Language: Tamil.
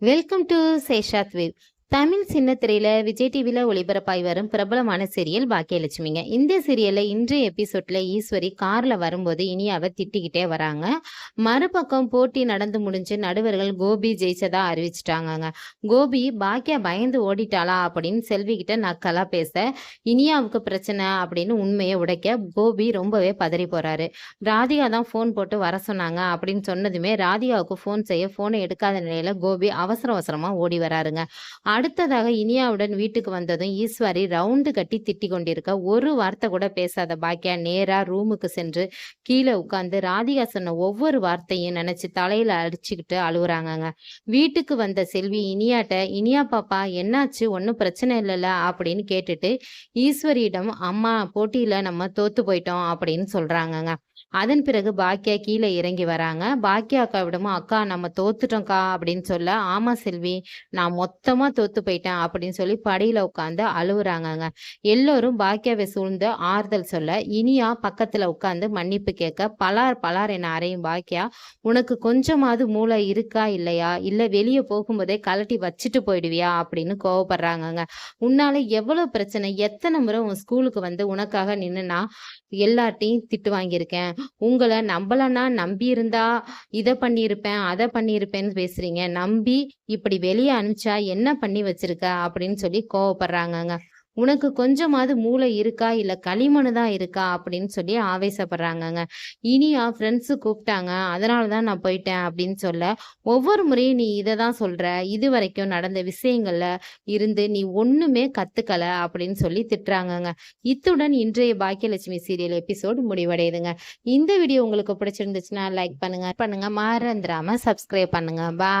Welcome to Seshatweev. Tamil Tamil சின்னத்திரையில Vijay டிவியில் ஒளிபரப்பாய் வரும் பிரபலமான சீரியல் பாக்கியலட்சுமிங்க. இந்த சீரியல்ல இன்றைய எபிசோட்ல ஈஸ்வரி கார்ல வரும்போது இனியாவை திட்டிக்கிட்டே வராங்க. மறுபக்கம் போட்டி நடந்து முடிஞ்சு நடுவர்கள் கோபி ஜெயிச்சதா அறிவிச்சிட்டாங்க கோபி பாக்கியா பயந்து ஓடிட்டாளா அப்படின்னு செல்வி கிட்ட நக்கலா பேச இனியாவுக்கு பிரச்சனை அப்படின்னு உண்மையை உடைக்க கோபி ரொம்பவே பதறி போறாரு. ராதிகா தான் ஃபோன் போட்டு வர சொன்னாங்க அப்படின்னு சொன்னதுமே ராதிகாவுக்கு ஃபோன் செய்ய ஃபோனை எடுக்காத நிலையில கோபி அவசர அவசரமா ஓடி வராருங்க. அடுத்ததாக இனியாவுடன் வீட்டுக்கு வந்ததும் ஈஸ்வரி ரவுண்டு கட்டி திட்டி கொண்டிருக்க ஒரு வார்த்தை கூட பேசாத பாக்கியா நேரா ரூமுக்கு சென்று கீழே உட்காந்து ராதிகா சொன்ன ஒவ்வொரு வார்த்தையும் நினைச்சு தலையில அடிச்சுக்கிட்டு அழுகுறாங்கங்க வீட்டுக்கு வந்த செல்வி இனியாட்ட இனியா பாப்பா என்னாச்சு? ஒன்றும் பிரச்சனை இல்லைல்ல அப்படின்னு கேட்டுட்டு ஈஸ்வரியிடம் அம்மா போட்டியில நம்ம தோத்து போயிட்டோம் அப்படின்னு சொல்றாங்கங்க. அதன் பிறகு பாக்கியா கீழே இறங்கி வராங்க. பாக்கியா அக்காவிடமும் அக்கா நம்ம தோத்துட்டோம்க்கா அப்படின்னு சொல்ல ஆமா செல்வி நான் மொத்தமா தோத்து போயிட்டேன் அப்படின்னு சொல்லி படியில உட்காந்து அழுவுறாங்கங்க. எல்லோரும் பாக்கியாவை சூழ்ந்து ஆறுதல் சொல்ல இனியா பக்கத்துல உட்காந்து மன்னிப்பு கேட்க பலார் பலார் என அறையும் பாக்கியா உனக்கு கொஞ்சமாவது மூளை இருக்கா இல்லையா? இல்ல வெளியே போகும்போதே கலட்டி வச்சுட்டு போயிடுவியா? அப்படின்னு கோவப்படுறாங்கங்க. உன்னால எவ்வளவு பிரச்சனை? எத்தனை முறை உன் ஸ்கூலுக்கு வந்து உனக்காக நின்னுனா எல்லார்ட்டையும் திட்டு வாங்கியிருக்கேன். உங்களை நம்பலன்னா நம்பி இருந்தா இதை பண்ணியிருப்பேன் அதை பண்ணியிருப்பேன்னு பேசுறீங்க. நம்பி இப்படி வெளியே அனுப்பிச்சா என்ன பண்ணி வச்சிருக்க அப்படின்னு சொல்லி கோவப்படுறாங்கங்க. உனக்கு கொஞ்சமாவது மூளை இருக்கா? இல்ல களிமண் தான் இருக்கா? அப்படின்னு சொல்லி ஆவேசப்படுறாங்கங்க. இனியா ஃப்ரெண்ட்ஸு கூப்பிட்டாங்க. அதனால தான் நான் போயிட்டேன் அப்படின்னு சொல்ல ஒவ்வொரு முறையும் நீ இதை தான் சொல்ற. இது வரைக்கும் நடந்த விஷயங்கள்ல இருந்து நீ ஒண்ணுமே கத்துக்கல அப்படின்னு சொல்லி திட்டுறாங்கங்க. இத்துடன் இன்றைய பாக்கியலட்சுமி சீரியல் எபிசோடு முடிவடையுதுங்க. இந்த வீடியோ உங்களுக்கு பிடிச்சிருந்துச்சுன்னா லைக் பண்ணுங்க. பண்ணுங்க. மறந்துடாம சப்ஸ்கிரைப் பண்ணுங்க. பா